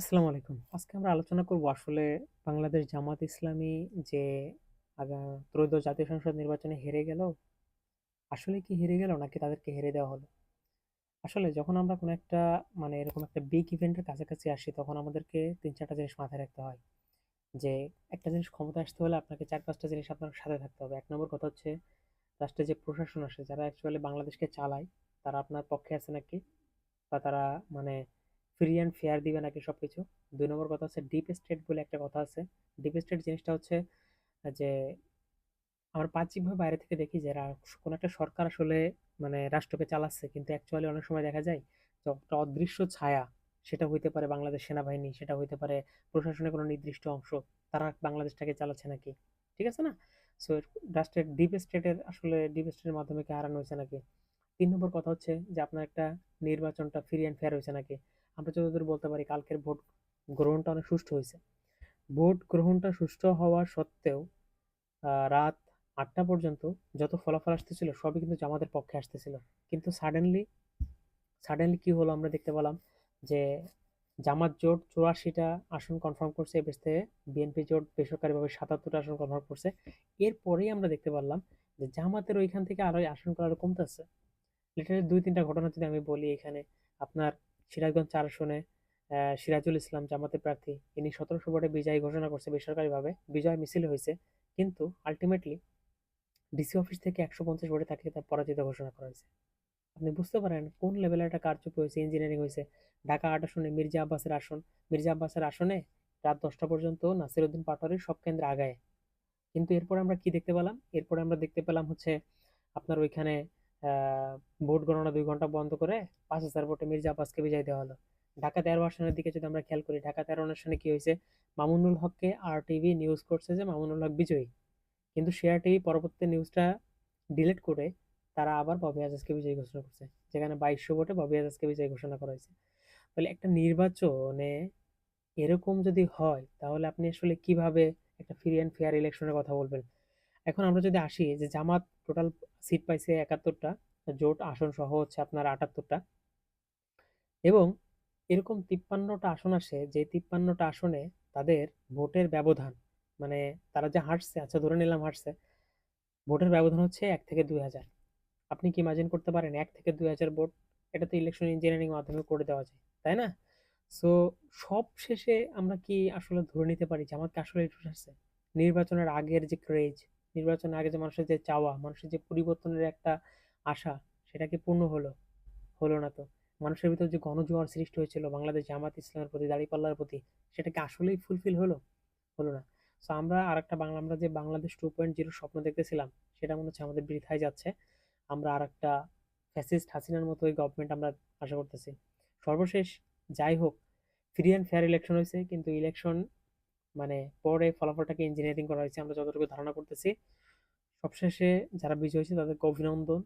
আসসালামু আলাইকুম। আজকে আমরা আলোচনা করব আসলে বাংলাদেশ জামাত ইসলামী যে আগা ত্রয়োদশ জাতীয় সংসদ নির্বাচনে হেরে গেল, আসলে কি হেরে গেল নাকি তাদেরকে হেরে দেওয়া হলো? আসলে যখন আমরা কোনো একটা মানে এরকম একটা বিগ ইভেন্টের কাছাকাছি আসি তখন আমাদেরকে তিন চারটা জিনিস মাথায় রাখতে হয়। যে একটা জিনিস ক্ষমতা আসতে হলে আপনাকে চার পাঁচটা জিনিস আপনার সাথে থাকতে হবে। এক নম্বর কথা হচ্ছে রাষ্ট্রের যে প্রশাসন আসে যারা অ্যাকচুয়ালি বাংলাদেশকে চালায় তারা আপনার পক্ষে আছে নাকি? বা তারা মানে ফ্রি অ্যান্ড ফেয়ার দিবে নাকি সবকিছু। দুই নম্বর কথা হচ্ছে ডিপ স্টেট বলে একটা কথা আছে। ডিপ স্টেট জিনিসটা হচ্ছে যে আমরা বাহ্যিকভাবে বাইরে থেকে দেখি যে কোনো একটা সরকার আসলে মানে রাষ্ট্রকে চালাচ্ছে। কিন্তু অ্যাকচুয়ালি অনেক সময় দেখা যায় যে একটা অদৃশ্য ছায়া সেটা হইতে পারে বাংলাদেশ সেনাবাহিনী, সেটা হইতে পারে প্রশাসনের কোনো নির্দিষ্ট অংশ। তারা বাংলাদেশটাকে চালাচ্ছে নাকি। ঠিক আছে না? সো রাষ্ট্রের ডিপ স্টেটের আসলে ডিপ স্টেটের মাধ্যমে কি হারানো হয়েছে নাকি। ৩ নম্বর কথা হচ্ছে যে আপনার একটা নির্বাচনটা ফ্রি অ্যান্ড ফেয়ার হয়েছে নাকি। আমরা যতদূর বলতে পারি কালকের ভোট গ্রহণটা অনেক সুষ্ঠু হয়েছে ভোট গ্রহণটা সুষ্ঠু হওয়া সত্ত্বেও রাত আটটা পর্যন্ত যত ফলাফল আসতেছিল সবই কিন্তু জামাতের পক্ষে আসতেছিল। কিন্তু সাডেনলি, সাডেনলি কি হলো আমরা দেখতে পেলাম যে জামাত জোট চুরাশিটা আসন কনফার্ম করছে এ থেকে বিএনপি জোট বেসরকারিভাবে সাতাত্তরটা আসন কনফার্ম করছে। এরপরেই আমরা দেখতে পারলাম যে জামাতের ওইখান থেকে আরও আসনগুলো আরও কমতেছে। লিটারালি ২-৩ টা ঘটনা যদি আমি বলি এখানে, আপনার সিরাজগঞ্জ চার আসনে সিরাজুল ইসলাম জামাতের প্রার্থী। ইনি ১৭০০ ভোটে বিজয়ী ঘোষণা করছে বেসরকারিভাবে। বিজয় মিছিল হয়েছে, কিন্তু আলটিমেটলি ডিসি অফিস থেকে ১৫০ ভোটে তাকে তার পরাজিত ঘোষণা করা হইছে। আপনি বুঝতে পারেন কোন লেভেলের একটা কারচুপি হয়েছে ইঞ্জিনিয়ারিং হয়েছে ঢাকা আট আসনে, মির্জা আব্বাসের আসন। মির্জা আব্বাসের আসনে রাত ১০টা পর্যন্ত নাসিরউদ্দিন পাটোয়ারি সব কেন্দ্রে আগায়। কিন্তু এরপরে আমরা কি দেখতে পেলাম? এরপরে আমরা দেখতে পেলাম হচ্ছে আপনার ওইখানে ভোট গণনা দুই ঘণ্টা বন্ধ করে ৫০০০ ভোটে মির্জা আব্বাসকে বিজয় দেওয়া হলো। ঢাকা ১৩ আসনের দিকে যদি আমরা খেয়াল করি, ঢাকা ১৩ আসনে কি হয়েছে মামুনুল হককে আর টিভি নিউজ করছে যে মামুনুল হক বিজয়ী। কিন্তু শেয়ার টিভি পরবর্তী নিউজটা ডিলিট করে তারা আবার ববি আজাজকে বিজয়ী ঘোষণা করছে। যেখানে বাইশশো ভোটে ববি আজাজকে বিজয়ী ঘোষণা করা হয়েছে। তাহলে একটা নির্বাচনে এরকম যদি হয় তাহলে আপনি আসলে কীভাবে একটা ফ্রি অ্যান্ড ফেয়ার ইলেকশনের কথা বলবেন? এখন আমরা যদি আসি যে জামাত টোটাল সিট পাইছে একাত্তরটা জোট আসন সহ হচ্ছে আপনার ৭৮ টা। এবং এরকম তিপ্পান্নটা আসন আসে যে তিপ্পান্নটা আসনে তাদের ভোটের ব্যবধান মানে তারা যে হারছে, আচ্ছা ধরে নিলাম হারছে। ভোটের ব্যবধান হচ্ছে এক থেকে ২০০০। আপনি কি ইমাজিন করতে পারেন এক থেকে ২০০০ ভোট? এটা তো ইলেকশন ইঞ্জিনিয়ারিং মাধ্যমে করে দেওয়া যায়। তাই না? সো সব শেষে আমরা কি আসলে ধরে নিতে পারি জামাত কি আসলেই একটু? নির্বাচনের আগের যে ক্রেজ, নির্বাচনের আগে যে মানুষের যে চাওয়া, মানুষের যে পরিবর্তনের একটা আশা, সেটা কি পূর্ণ হলো? হলো না তো। মানুষের ভিতর যে গণজোয়ার সৃষ্টি হয়েছিল বাংলাদেশ জামাত ইসলামের প্রতি, দাঁড়িপাল্লার প্রতি, সেটা কি আসলেই ফুলফিল হলো? হলো না। সো আমরা আরেকটা বাংলা আমরা যে বাংলাদেশ 2.0 স্বপ্ন দেখতেছিলাম, সেটা মনে হচ্ছে আমাদের বৃথায় যাচ্ছে। আমরা আরেকটা ফ্যাসিস্ট হাসিনার মতো ওই গভর্নমেন্ট আমরা আশা করতেছি। সর্বশেষ যাই হোক, ফ্রি অ্যান্ড ফেয়ার ইলেকশন হয়েছে কিন্তু ইলেকশন মানে পরে ফলাফলটাকে ইঞ্জিনিয়ারিং করা হয়েছে, আমরা যতটুকু ধারণা করতেছি। সবশেষে যারা বিজয়ী হয়েছে তাদেরকে অভিনন্দন।